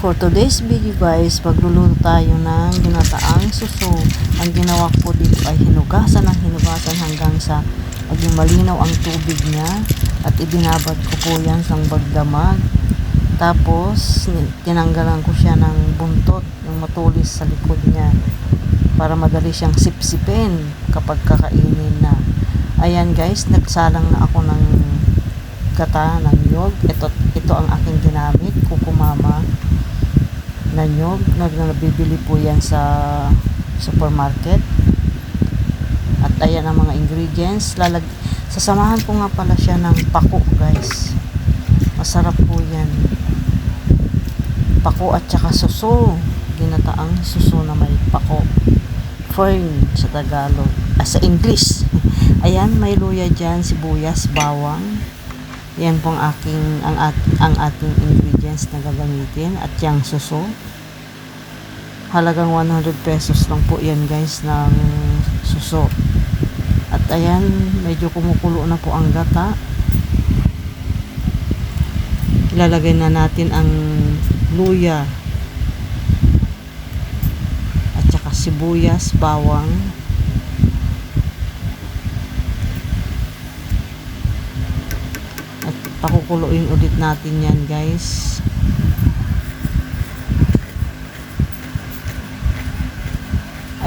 For today's video guys, magluluto tayo ng ginataang suso. Ang ginawa ko dito ay hinugasan ng hinugasan hanggang sa maging malinaw ang tubig niya at ibinabad ko po yan sa bagdamag. Tapos, tinanggalan ko siya ng buntot, yung matulis sa likod niya para madali siyang sipsipin kapag kakainin na. Ayan guys, nagsalang na ako ng gata ng nyog. Ito, ito ang aking ginamit, kukumama na nyog. Nag- Nabibili po yan sa supermarket. At ayan ang mga ingredients. Lalag Sasamahan ko nga pala siya ng pako guys. Masarap po yan. Pako at saka suso. Ginataang suso na may pako. Fern sa Tagalog. Ah, sa English. Ayan, may luya dyan, sibuyas, bawang. Yan po ang aking ang, at, ang ating ingredients na gagamitin at yung suso. Halagang 100 pesos lang po yan guys ng suso. At ayan, medyo kumukulo na po ang gata. Ilalagay na natin ang luya at saka sibuyas, bawang. At pakukuluin ulit natin yan guys.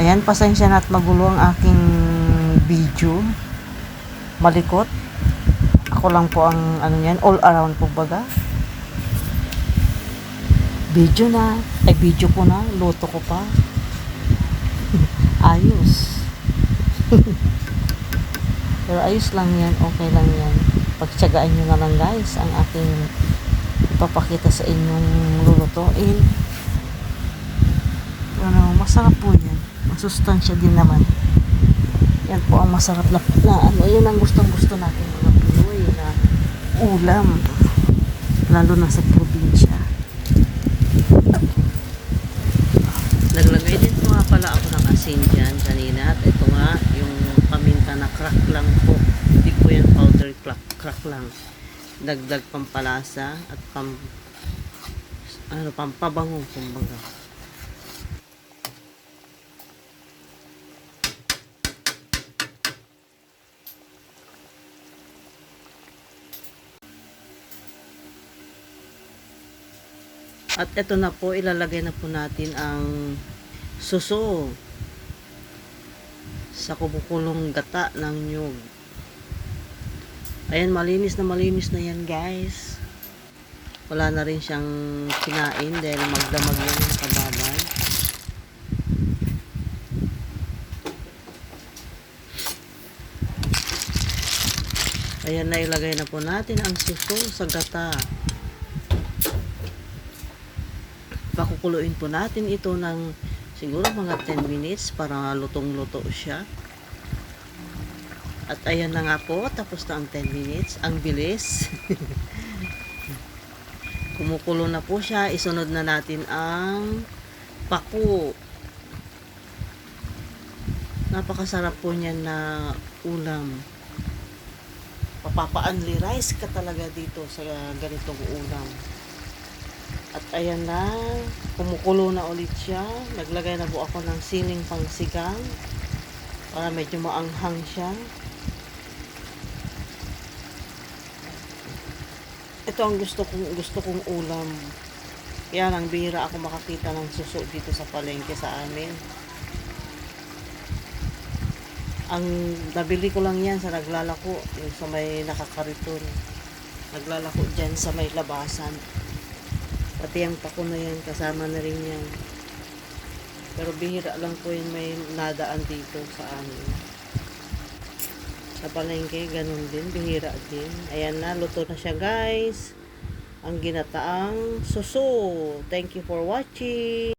Ayan, pasensya na at magulo ang aking video. Malikot. Ako lang po ang ano yan, all around po baga. Video na. Ay, video ko na. Luto ko pa. ayos. Pero ayos lang yan. Okay lang yan. Pagtsagaan nyo na lang guys ang aking ipapakita sa inyong lulutuin. Ano, masarap po yan. Masustansya din naman. Yan po ang masarap na, na ano, yun ang gustong gusto natin mga Pinoy na ulam. Lalo na sa probinsya. Naglagay din po nga pala ako ng asin dyan kanina. At ito nga, yung paminta na crack lang po. Hindi po yan powder crack, crack lang. Dagdag pampalasa at pam, ano, pampabango, kumbaga. At ito na po, ilalagay na po natin ang suso sa kumukulong gata ng nyug. Ayan, malinis na malinis na yan guys. Wala na rin siyang kinain dahil magdamag yan yung kababay. Ayan na ilagay na po natin ang suso sa gata. Pakukuluin po natin ito ng siguro mga 10 minutes para lutong-luto siya. At ayan na nga po, tapos na ang 10 minutes. Ang bilis. Kumukulo na po siya. Isunod na natin ang paku. Napakasarap po niyan na ulam. Papapa-only rice ka talaga dito sa ganitong ulam. At ayan na, kumukulo na ulit siya. Naglagay na po ako ng siling pangsigang para medyo maanghang siya. Ito ang gusto kong gusto kong ulam. Kaya lang bihira ako makakita ng suso dito sa palengke sa amin. Ang nabili ko lang yan sa naglalako, yung sa may nakakariton. Naglalako dyan sa may labasan. Pati ang pako na yan, kasama na rin yan. Pero bihira lang po yun may nadaan dito sa amin. Sa palengke, ganun din, bihira din. Ayan na, luto na siya guys. Ang ginataang suso. Thank you for watching.